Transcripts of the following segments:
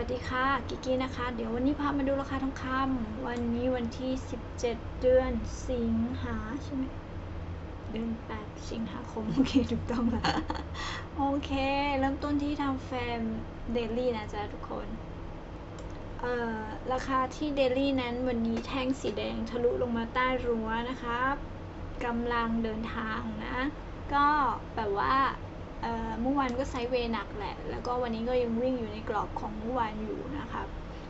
วัสดีค่ะกิกี้นะคะ เดี๋ยววันนี้พามาดูราคาทองคำวันนี้วันที่ 17 เดือนสิงหาใช่ไหมเดือน 8 สิงหาคมโอเคถูกต้องแล้วโอเค เริ่มต้นที่ทำแฟมเดลี่นะจ๊ะทุกคนเอ่อราคาที่เดลี่นั้นวันนี้แท่งสีแดงทะลุลงมาใต้รั้วนะครับกำลังเดินทางนะ ก็แบบว่า เมื่อวานก็ไซด์เวย์หนักแหละ แล้วก็วันนี้ก็ยังวิ่งอยู่ในกรอบของเมื่อวานอยู่นะครับ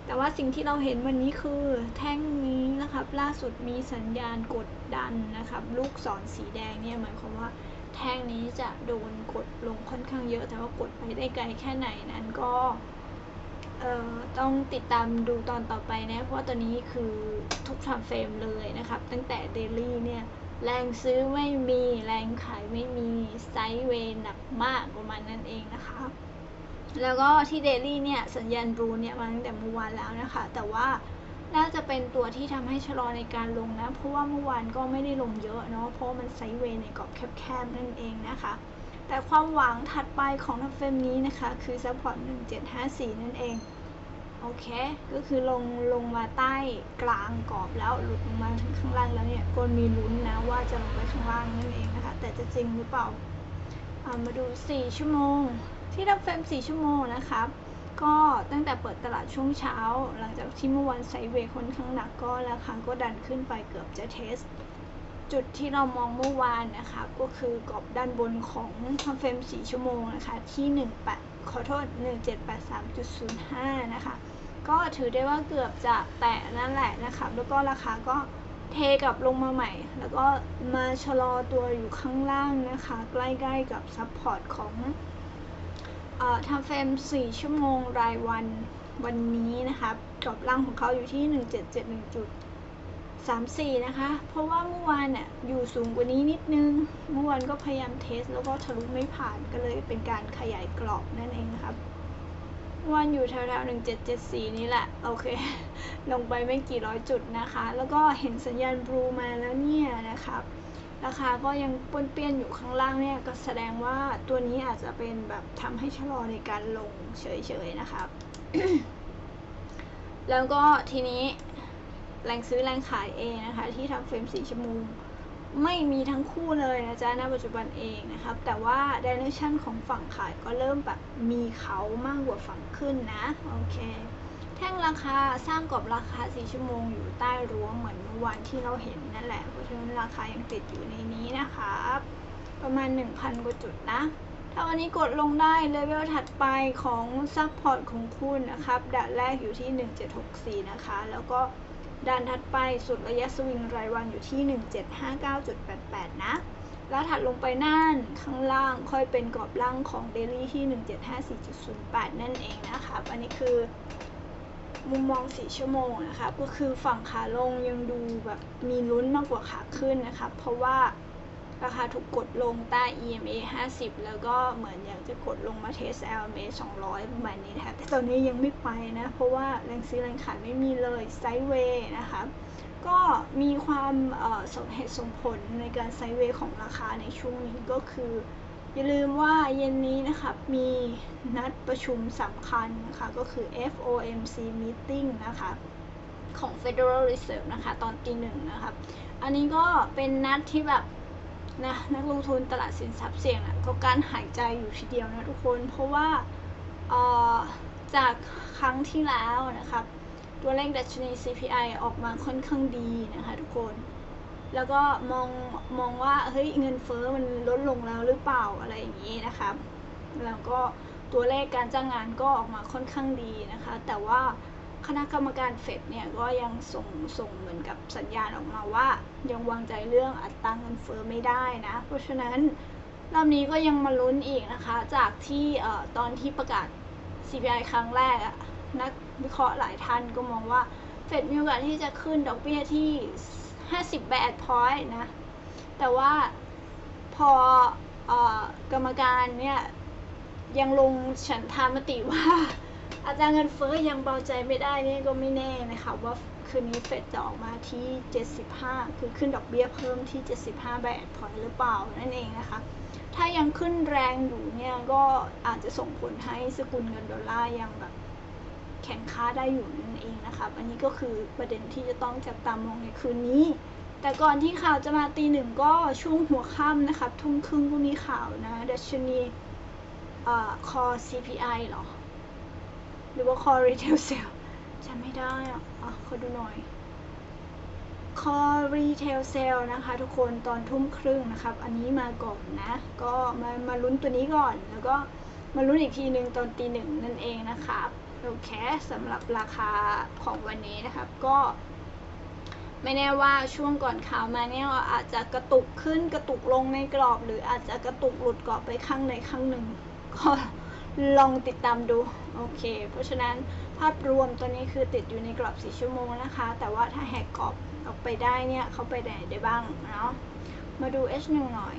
แต่ว่าสิ่งที่เราเห็นวันนี้คือแท่งนี้นะครับ ล่าสุดมีสัญญาณกดดันนะครับ ลูกศรสีแดงเนี่ยหมายความว่าแท่งนี้จะโดนกดลงค่อนข้างเยอะ แต่ว่ากดไปได้ไกลแค่ไหนนั้นก็ เอ่อต้องติดตามดูตอนต่อไปนะ เพราะตอนนี้คือทุกทำเฟรมเลยนะครับ ตั้งแต่เดลี่เนี่ย แรงซื้อไม่มี แรงขายไม่มี ไซด์เวย์หนักมากประมาณนั้นเองนะคะแล้วก็ที่เดลี่เนี่ย สัญญาณบลูเนี่ยมาตั้งแต่เมื่อวานแล้วนะคะ แต่ว่าน่าจะเป็นตัวที่ทำให้ชะลอในการลงนะ เพราะว่าเมื่อวานก็ไม่ได้ลงเยอะเนาะเพราะมันไซด์เวย์ในกรอบแคบๆนั่นเองนะคะ แต่ความหวังถัดไปของทัฟเฟมนี้นะคะ คือซัพพอร์ต1754 นั่นเอง โอเค ก็คือลงลงมาใต้กลางกรอบแล้วหลุดลงมาถึงข้างล่างแล้วเนี่ยก็มีลุ้นนะว่าจะลงไปข้างล่างนั่นเองนะคะ แต่จะจริงหรือเปล่าามาดู 4 ชั่วโมง ที่รับเฟรม 4 ชั่วโมงนะครับก็ตั้งแต่เปิดตลาดช่วงเช้า หลังจากที่เมื่อวันไซเวย์ค่อนข้างหนักก็ราคาก็ดันขึ้นไปเกือบจะเทส จุดที่เรามองเมื่อวานนะคะ ก็คือกรอบด้านบนของทัฟเฟรม 4 ชั่วโมงนะคะ ที่ 18 ขอโทษ 1783.05 นะคะ ก็ถือได้ว่าเกือบจะแตะนั่นแหละนะครับแล้วก็ราคาก็เทกลับลงมาใหม่ แล้วก็มาชะลอตัวอยู่ข้างล่างนะคะ ใกล้ๆกับซัพพอร์ตของเอ่อทำเฟรม4 ชั่วโมงรายวันวันนี้นะคะกรอบล่างของเขาอยู่ที่ 1771.34 นะคะ เพราะว่าเมื่อวานเนี่ยอยู่สูงกว่านี้นิดนึง เมื่อวานก็พยายามเทส แล้วก็ทะลุไม่ผ่านก็เลยเป็นการขยายกรอบนั่นเองนะครับ วันอยู่แถวๆ1774นี่แหละ โอเค ลงไปไม่กี่ร้อยจุดนะคะ แล้วก็เห็นสัญญาณบลูมาแล้วเนี่ยนะครับ ราคาก็ยังป้นเปี้ยนอยู่ข้างล่างเนี่ย ก็แสดงว่าตัวนี้อาจจะเป็นแบบทำให้ชะลอในการลงเฉยๆนะครับ แล้วก็ทีนี้แรงซื้อแรงขายเองนะคะ ที่ทำเฟรม4ชั่วโมง ไม่มีทั้งคู่เลยนะจ๊ะณปัจจุบันเองนะครับ แต่ว่า direction ของฝั่งขายก็เริ่มแบบมีเขามากกว่าฝั่งขึ้นนะ โอเค แท่งราคาสร้างกรอบราคา 4 ชั่วโมงอยู่ใต้รั้วเหมือนเมื่อวานที่เราเห็นนั่นแหละ เพราะฉะนั้นราคายังติดอยู่ในนี้นะครับ ประมาณ 1,000 กว่าจุดนะ ถ้าวันนี้กดลงได้เลเวลถัดไปของซัพพอร์ตของคุณนะครับด่านแรกอยู่ที่ 1764 นะคะ แล้วก็ ด้านถัดไปสุดระยะสวิงรายวันอยู่ที่ 1759.88 นะ แล้วถัดลงไปนั่นข้างล่างค่อยเป็นกรอบล่างของเดลี่ที่ 1754.08 นั่นเองนะครับ อันนี้คือมุมมอง 4 ชั่วโมงนะครับก็คือฝั่งขาลงยังดูแบบมีลุ้นมากกว่าขาขึ้นนะครับเพราะว่า ราคาถูกกดลงใต้ EMA 50 แล้วก็เหมือนอยากจะกดลงมาเทส LMA 200 ประมาณนี้นะคะแต่ตอนนี้ยังไม่ไปนะ เพราะว่าแรงซื้อแรงขายไม่มีเลยไซด์เวย์นะคะก็มีความสมเหตุสมผลในการไซด์เวย์ของราคาในช่วงนี้ก็คือ อย่าลืมว่าเย็นนี้นะครับมีนัดประชุมสำคัญนะคะก็คือ FOMC meeting นะคะของ Federal Reserve นะคะ ตอนตีหนึ่งนะครับอันนี้ก็เป็นนัดที่แบบ นะนักลงทุนตลาดสินทรัพย์เสี่ยงนะก็การหายใจอยู่ทีเดียวนะทุกคนเพราะว่าจากครั้งที่แล้วนะครับตัวเลขดัชนี CPI ออกมาค่อนข้างดีนะคะทุกคน แล้วก็มองมองว่าเฮ้ยเงินเฟ้อมันลดลงแล้วหรือเปล่าอะไรอย่างนี้นะครับแล้วก็ตัวเลขการจ้างงานก็ออกมาค่อนข้างดีนะคะ แต่ว่า คณะกรรมการเฟดเนี่ยก็ยังส่งส่งเหมือนกับสัญญาณออกมาว่า ยังวางใจเรื่องอัตราเงินเฟ้อไม่ได้นะ เพราะฉะนั้นรอบนี้ก็ยังมาลุ้นอีกนะคะ จากที่ตอนที่ประกาศ CPI ครั้งแรกอะนักวิเคราะห์หลายท่านก็มองว่าเฟดมีโอกาสที่จะขึ้นดอกเบี้ยที่ 50แบดพอยต์นะ แต่ว่าพอกรรมการเนี่ยยังลงฉันทามติว่า อาจารย์เงินเฟ้อยังเบาใจไม่ได้นี่ก็ไม่แน่นะคะว่าคืนนี้เฟดจะออกมาที่ 75 คือขึ้นดอกเบี้ยเพิ่มที่ 75แบดพอยต์หรือเปล่านั่นเองนะคะ ถ้ายังขึ้นแรงอยู่เนี่ยก็อาจจะส่งผลให้สกุลเงินดอลลาร์ยังแบบแข่งค่าได้อยู่นั่นเองนะครับอันนี้ก็คือประเด็นที่จะต้องจับตามองในคืนนี้ แต่ก่อนที่ข่าวจะมาตีหนึ่งก็ช่วงหัวค่ำนะครับทุ่มครึ่งก็มีข่าวนะดัชนีเอ่อ core CPI เหรอ หรือว่า core retail sale จำไม่ได้อะอะขอดูหน่อย core retail sale นะคะ ทุกคนตอนทุ่มครึ่งนะครับ อันนี้มาก่อนนะ ก็มามาลุ้นตัวนี้ก่อน แล้วก็มาลุ้นอีกทีหนึ่งตอนตีหนึ่งนั่นเองนะครับโอเคสำหรับราคาของวันนี้นะครับ ก็ไม่แน่ว่าช่วงก่อนข่าวมาเนี่ยอาจจะกระตุกขึ้นกระตุกลงในกรอบ หรืออาจจะกระตุกหลุดกรอบไปข้างในข้างหนึ่งก็ ลองติดตามดู โอเค เพราะฉะนั้นภาพรวมตัวนี้คือติดอยู่ในกรอบ 4 ชั่วโมงนะคะ แต่ว่าถ้าแหกกรอบออกไปได้เนี่ยเขาไปไหนได้บ้างเนาะ มาดู H1 หน่อย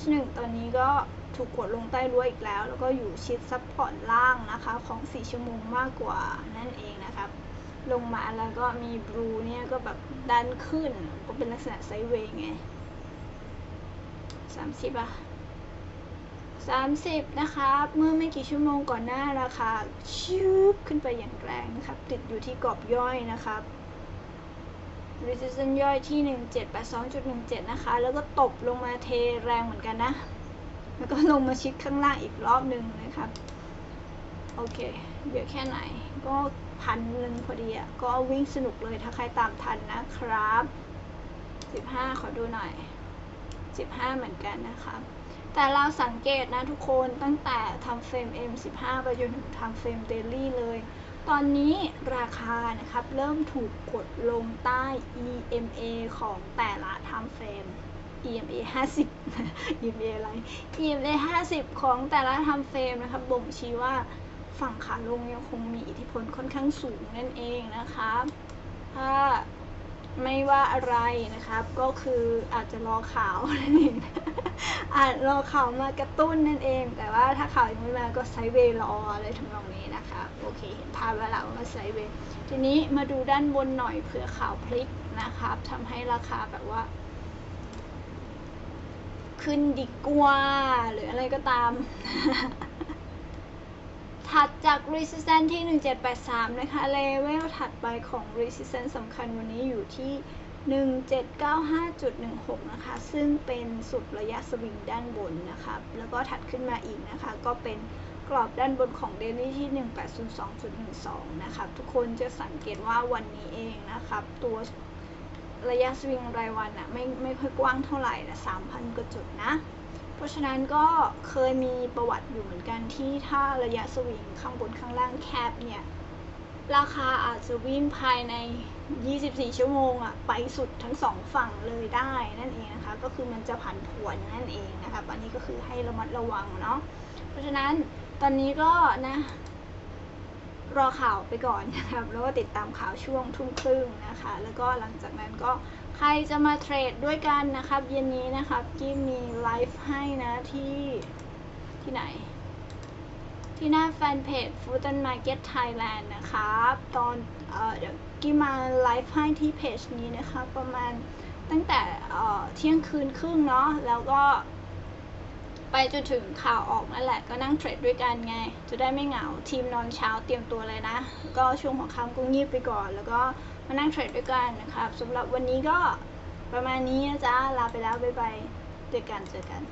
H1 ตอนนี้ก็ถูกกดลงใต้รั้วอีกแล้ว แล้วก็อยู่ชิดซับพอร์ตล่างนะคะของ 4 ชั่วโมงมากกว่านั่นเองนะครับ ลงมาแล้วก็มีบลูเนี่ยก็แบบดันขึ้น ก็เป็นลักษณะไซด์เวย์ไงสามสิบอะ สามสิบนะครับ เมื่อไม่กี่ชั่วโมงก่อนหน้าราคาชืบขึ้นไปอย่างแรงนะครับ ติดอยู่ที่กรอบย่อยนะครับ resistance ย่อยที่ 1782.17 นะคะ แล้วก็ตบลงมาเทแรงเหมือนกันนะ แล้วก็ลงมาชิดข้างล่างอีกรอบหนึ่งนะครับ โอเค เยอะแค่ไหน ก็พันหนึ่งพอดีอะ ก็วิ่งสนุกเลยถ้าใครตามทันนะครับ 15 ขอดูหน่อย 15 เหมือนกันนะครับ แต่เราสังเกตนะทุกคนตั้งแต่ทำเฟรม M15 ไปจนถึงทำเฟรมเดลี่เลย ตอนนี้ราคานะครับ เริ่มถูกกดลงใต้ EMA ของแต่ละทำเฟรม EMA 50 EMA อะไร EMA 50 ของแต่ละทำเฟรมนะครับ บ่งชี้ว่าฝั่งขาลงยังคงมีอิทธิพลค่อนข้างสูงนั่นเองนะครับถ้า ไม่ว่าอะไรนะครับ ก็คืออาจจะรอข่าวนั่นเองอาจรอข่าวมากระตุ้นนั่นเอง แต่ว่าถ้าข่าวยังไม่มาก็ไซเวย์รออะไรทำนองนี้นะคะโอเค เห็นภาพแล้วแหละว่าไซเวย์ทีนี้มาดูด้านบนหน่อยเผื่อข่าวพลิกนะครับทำให้ราคาแบบว่า ขึ้นดีกว่าหรืออะไรก็ตาม ถัดจาก resistance ที่ 1783 นะคะเลเวลถัดไปของ resistance สำคัญวันนี้อยู่ที่ 1795.16 นะคะ ซึ่งเป็นสุดระยะสวิงด้านบนนะครับแล้วก็ถัดขึ้นมาอีกนะคะ ก็เป็นกรอบด้านบนของเดลี่ที่ 1802.12 นะครับ ทุกคนจะสังเกตว่าวันนี้เองนะครับ ตัวระยะสวิงรายวันอะไม่ไม่ค่อยกว้างเท่าไหร่นะ3,000กว่าจุดนะ เพราะฉะนั้นก็เคยมีประวัติอยู่เหมือนกันที่ถ้าระยะสวิงข้างบนข้างล่างแคบเนี่ย ราคาอาจจะวิ่งภายใน 24 ชั่วโมงอะไปสุดทั้งสองฝั่งเลยได้นั่นเองนะคะ ก็คือมันจะผันผวนนั่นเองนะคะอันนี้ก็คือให้ระมัดระวังเนาะเพราะฉะนั้นตอนนี้ก็นะรอข่าวไปก่อนนะครับ แล้วก็ติดตามข่าวช่วงทุ่มครึ่งนะคะ แล้วก็หลังจากนั้นก็ ใครจะมาเทรดด้วยกันนะครับเย็นนี้นะครับกี้มีไลฟ์ให้นะที่ที่ไหน ที่หน้าแฟนเพจ Food and Market Thailand นะครับ ตอนเอ่อเดี๋ยวกี้มาไลฟ์ให้ที่เพจนี้นะคะประมาณตั้งแต่เอ่อเที่ยงคืนครึ่งเนาะแล้วก็ไปจนถึงข่าวออกนั่นแหละก็นั่งเทรดด้วยกันไง จะได้ไม่เหงาทีมนอนเช้าเตรียมตัวเลยนะ ก็ช่วงของค่ำก็งีบไปก่อน แล้วก็ มานั่งเทรดด้วยกันนะครับสำหรับวันนี้ก็ประมาณนี้นะจ๊ะลาไปแล้วบ๊ายบายเจอกันเจอกัน